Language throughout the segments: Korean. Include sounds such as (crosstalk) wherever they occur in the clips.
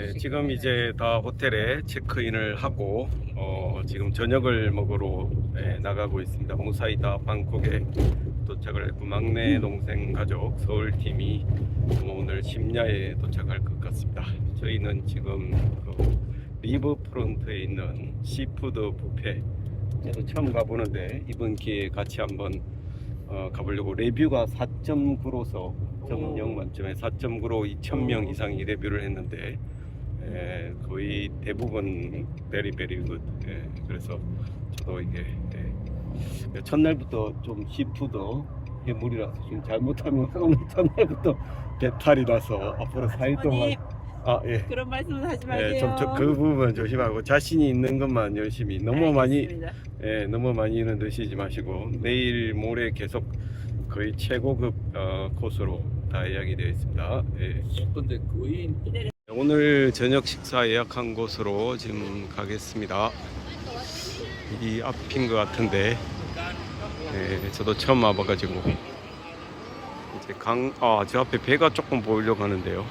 네, 지금 이제 다 호텔에 체크인을 하고 어, 지금 저녁을 먹으러 네, 나가고 있습니다. 무사히 다 방콕에 도착을 했고 막내 동생 가족 서울 팀이 오늘 심야에 도착할 것 같습니다. 저희는 지금 그 리버프론트에 있는 시푸드 뷔페 저도 처음 가보는데 이번 기회에 같이 한번 어, 가보려고. 레뷰가 4.9로서 점영 만점에 4.9로 2,000명 이상이 레뷰를 했는데 에, 거의 대부분 베리 베리 굿. 예, 그래서 저도 이게 예, 첫날부터 좀 시푸드 해물이라서 지금 잘못하면 (laughs) 오늘 첫날부터 배탈이라서 앞으로 4일 동안 어머니 아 예. 그런 말씀은 하지 마세요. 예, 좀그 부분 조심하고 자신이 있는 것만 열심히 너무 많이 알겠습니다. 예, 너무 많이는 드시지 마시고 내일 모레 계속 거의 최고급 어, 코스로 다 예약이 되어 있습니다. 예. 근데 거의 오늘 저녁 식사 예약한 곳으로 지금 가겠습니다. 이 앞인 것 같은데 예, 저도 처음 와봐가지고 이제 강, 아, 저 앞에 배가 조금 보이려고 하는데요.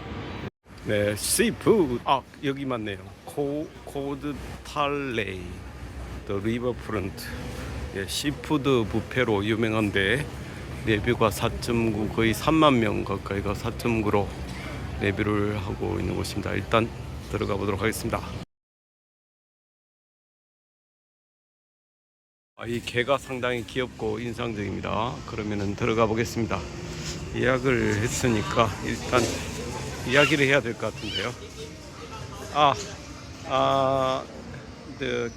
네, 시푸드. 아, 여기 맞네요. 코, 코드 탈레이. 더 리버프런트. 예, 시푸드 뷔페로 유명한데 레뷰가 4.9 거의 3만 명 가까이가 4.9로 레뷰를 하고 있는 곳입니다. 일단 들어가 보도록 하겠습니다. 아, 이 개가 상당히 귀엽고 인상적입니다. 그러면 들어가 보겠습니다. 예약을 했으니까 일단 이야기를 해야 될 것 같은데요. 아, 아, 그 the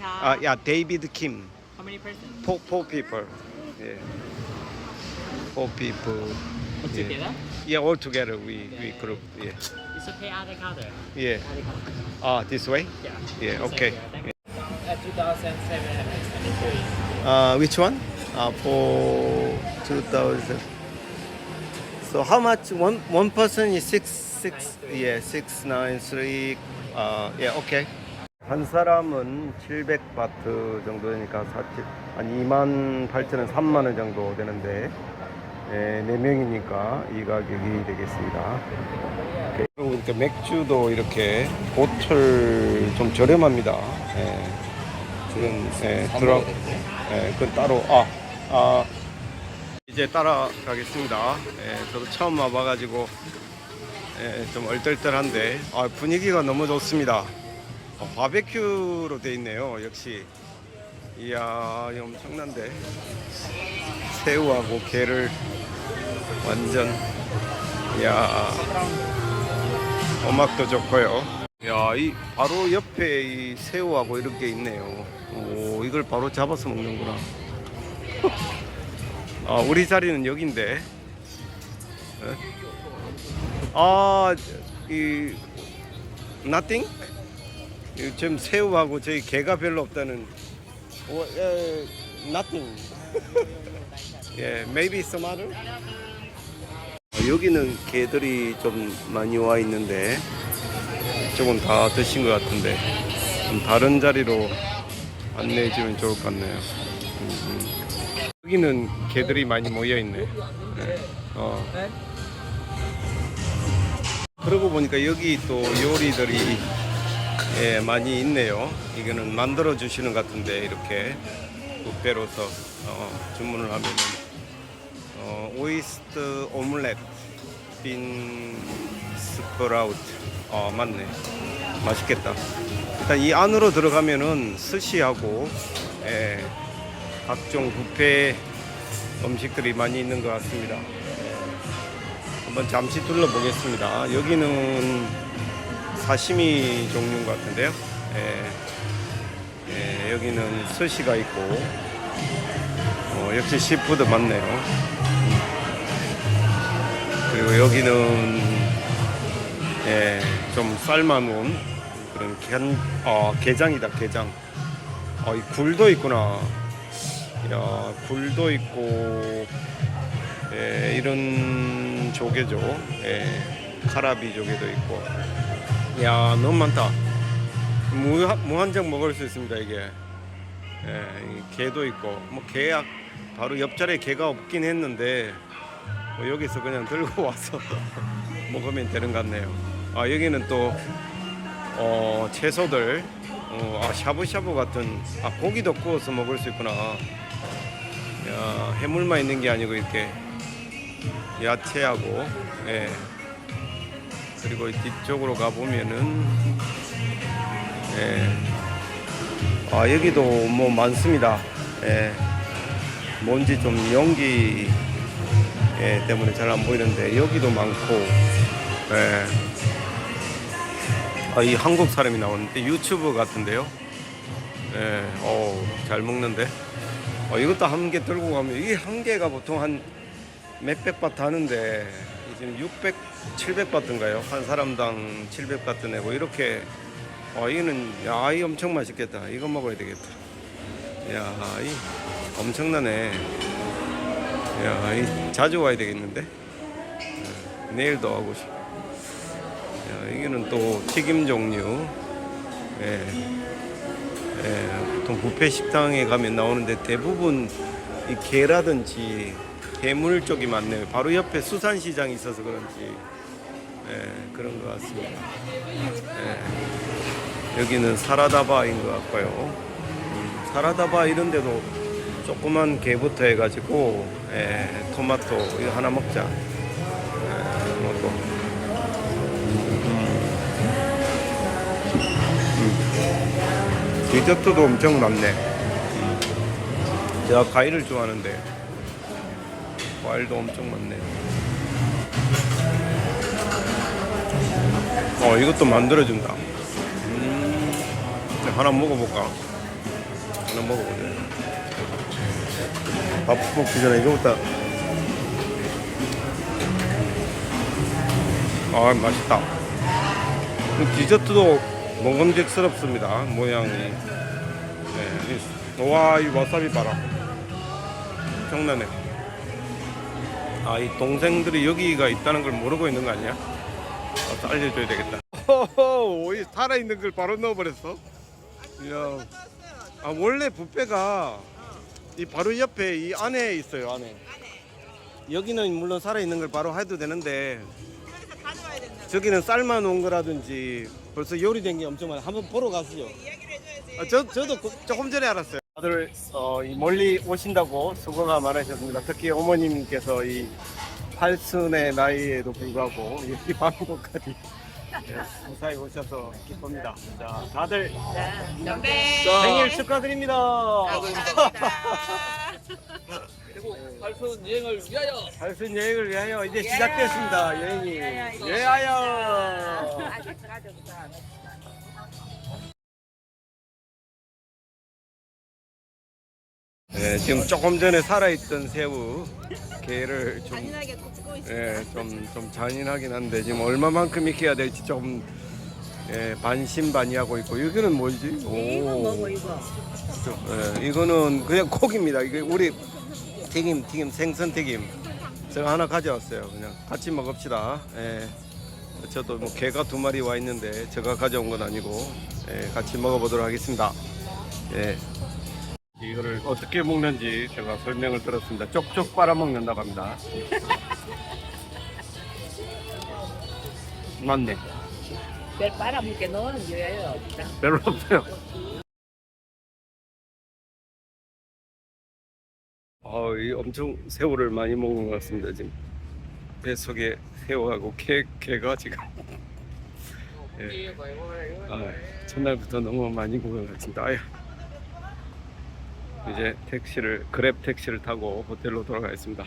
아, yeah, David How many persons? Four, four people. Yeah. Four people. What's 예. together? yeah, all together we we group, yeah, It's okay the counter. yeah. The counter. Ah, this way? Yeah. Yeah, okay. At 2,773. Uh, which one? Uh, for 2000. So how much? One one person is six six. Yeah, six nine three. Uh, yeah, okay. 한 사람은 700바트 정도 되니까 47, 한 2만 8천원, 3만 원 정도 되는데 예, 4명이니까 이 가격이 되겠습니다. 그리고 이렇게 맥주도 이렇게 보틀 좀 저렴합니다. 예, 지금 예, 들어 예, 그건 따로 아, 아 이제 따라가겠습니다. 예, 저도 처음 와봐가지고 예, 좀 얼떨떨한데 아, 분위기가 너무 좋습니다. 어, 바베큐로 돼 있네요. 역시 이야 엄청난데 새우하고 게를 완전 이야 음악도 좋고요. 야, 이 바로 옆에 이 새우하고 이런 게 있네요. 오, 이걸 바로 잡아서 먹는구나. (laughs) 아, 우리 자리는 여긴데. 에? 아, 이 nothing? 이 지금 새우하고 저희 게가 별로 없다는. 어, 에, nothing. (laughs) 예, maybe some other. 어, 여기는 개들이 좀 많이 와 있는데 이쪽은 다 드신 것 같은데 좀 다른 자리로 안내해 주면 좋을 것 같네요. 음, 음. 여기는 개들이 많이 모여 있네. 네. 어. 그러고 보니까 여기 또 요리들이 예, 많이 있네요. 이거는 만들어 주시는 것 같은데 이렇게 뷔페로서 어, 주문을 하면은 어, 오이스트 오믈렛 빈 스프라우트. 어 맞네. 맛있겠다. 일단 이 안으로 들어가면은 스시하고 예, 각종 뷔페 음식들이 많이 있는 것 같습니다. 예, 한번 잠시 둘러보겠습니다. 여기는 사시미 종류인 것 같은데요. 예, 예, 여기는 스시가 있고 어, 역시 시푸드 맞네요 그리고 여기는 예, 좀 삶아놓은 그런 겐, 어, 게장이다 게장. 어, 이 굴도 있구나. 야 굴도 있고 예, 이런 조개죠. 예, 카라비 조개도 있고. 야 너무 많다. 무한, 무한정 먹을 수 있습니다 이게. 예, 이 게도 있고. 뭐 게야 바로 옆자리에 게가 없긴 했는데 뭐 여기서 그냥 들고 (laughs) 와서 먹으면 되는 것 같네요. 아 여기는 또 어, 채소들 어, 아, 샤브샤브 같은 아 고기도 구워서 먹을 수 있구나. 야 해물만 있는 게 아니고 이렇게 야채하고 예. 그리고 이 뒤쪽으로 가 보면은 예. 아 여기도 뭐 많습니다. 예. 뭔지 좀 연기 예, 때문에 잘 안 보이는데 여기도 많고 예. 아, 이 한국 사람이 나오는데 유튜브 같은데요. 예, 어, 잘 먹는데. 어, 이것도 한 개 들고 가면 이게 한 개가 보통 한 몇백 바트 하는데 이 지금 600, 700 바트인가요? 한 사람당 700 바트 내고 이렇게 어, 이거는 야, 이 엄청 맛있겠다. 이거 먹어야 되겠다. 야, 이 엄청나네. 야, 이 자주 와야 되겠는데. 예, 내일도 하고 싶. 야, 이거는 또 튀김 종류. 예. 예, 보통 뷔페 식당에 가면 나오는데 대부분 이 게라든지 해물 쪽이 많네요. 바로 옆에 수산시장이 있어서 그런지 예, 그런 것 같습니다. 예, 여기는 사라다바인 것 같고요. 음, 사라다바 이런 데도 조그만 게부터 해가지고 예, 토마토 이거 하나 먹자. 예, 먹고. 디저트도 엄청 많네. 제가 과일을 좋아하는데 과일도 엄청 많네. 어 이것도 만들어준다. 음, 하나 먹어볼까? 하나 먹어보자. 밥 먹기 전에 이거부터. 아 맛있다. 이 디저트도 먹음직스럽습니다. 모양이. 네. 이- 와, 이 와사비 봐라. 엄청나네. 아, 이 동생들이 여기가 있다는 걸 모르고 있는 거 아니야? 와서 알려줘야 되겠다. 호호, 이 살아있는 걸 바로 넣어버렸어. 이야. 아, 원래 뷔페가 이 바로 옆에 이 안에 있어요, 안에. 여기는 물론 살아 있는 걸 바로 해도 되는데 저기는 삶아 놓은 거라든지 벌써 요리된 게 엄청 많아요. 한번 보러 가시죠. 아, 저, 저도 그- 조금 전에 알았어요. 다들 어, 이 멀리 오신다고 수고가 많으셨습니다. 특히 어머님께서 이 팔순의 나이에도 불구하고 이 방콕까지 예, 무사히 오셔서 기쁩니다. 자, 다들 생일 축하드립니다. 발손 (laughs) 여행을 위하여 발순 여행을 위하여 이제 시작됐습니다. 여행이. 예하여. 네, 지금 조금 전에 살아있던 새우 게를 좀, 잔인하게 굽고 있어. 예, 좀, 좀 잔인하긴 한데 지금 얼마만큼 익혀야 될지 조금 예, 반신반의하고 있고 여기는 뭐지? 이거 먹어 이거. 저, 예, 이거는 그냥 고기입니다. 이게 우리 튀김, 튀김, 생선 튀김. 제가 하나 가져왔어요. 그냥 같이 먹읍시다. 예. 저도 뭐 개가 두 마리 와 있는데 제가 가져온 건 아니고 예, 같이 먹어보도록 하겠습니다. 예. 이거를 어떻게 먹는지 제가 설명을 들었습니다. 쪽쪽 빨아 먹는다고 합니다. (laughs) 맞네. 별 빨아먹게 넣는 거예요. 별로 없어요. 아, 이 엄청 새우를 많이 먹은 것 같습니다. 지금 뱃속에 새우하고 게, 게가 지금. (laughs) 예. 아, 첫날부터 너무 많이 먹은 것 같습니다. 아유. 이제 택시를 그랩 택시를 타고 호텔로 돌아가겠습니다.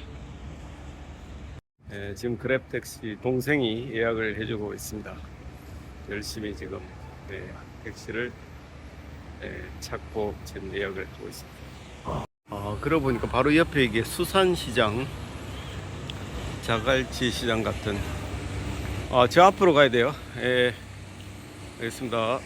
예, 지금 그랩 택시 동생이 예약을 해주고 있습니다. 열심히 지금 예, 택시를 예, 찾고 지금 예약을 하고 있습니다. 아, 그러고 보니까 바로 옆에 이게 수산시장, 자갈치 시장 같은. 아, 저 앞으로 가야 돼요. 예, 알겠습니다.